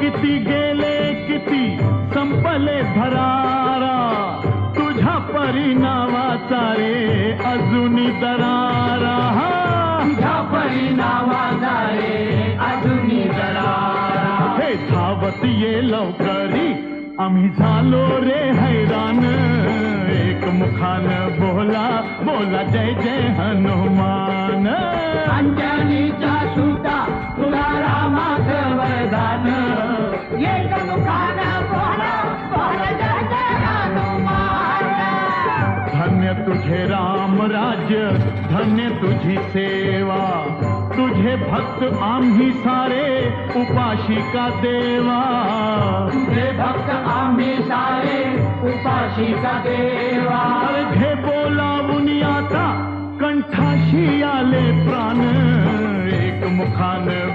किती गेले किती संपले धरारा। तुझ्या परिणामाचा रे अजूनी दरारा. तुझ्या परिणामाचा रे अजूनी जरा हे धावत ये लवकरी आम्ही झालो रे हैरान। एक मुखान बोला बोला जय जय हनुमान। अंजनीच्या सुता तुला रामाचं वरदान। धन्य तुझे राम राज्य धन्य तुझी सेवा। तुझे भक्त आम आम्ही सारे उपाशी का देवा। तुझे भक्त आम्ही सारे उपाशी का देवा। अरे घे बोलावून आता कंठाशी आले प्राण। एक मुखान बोला बोला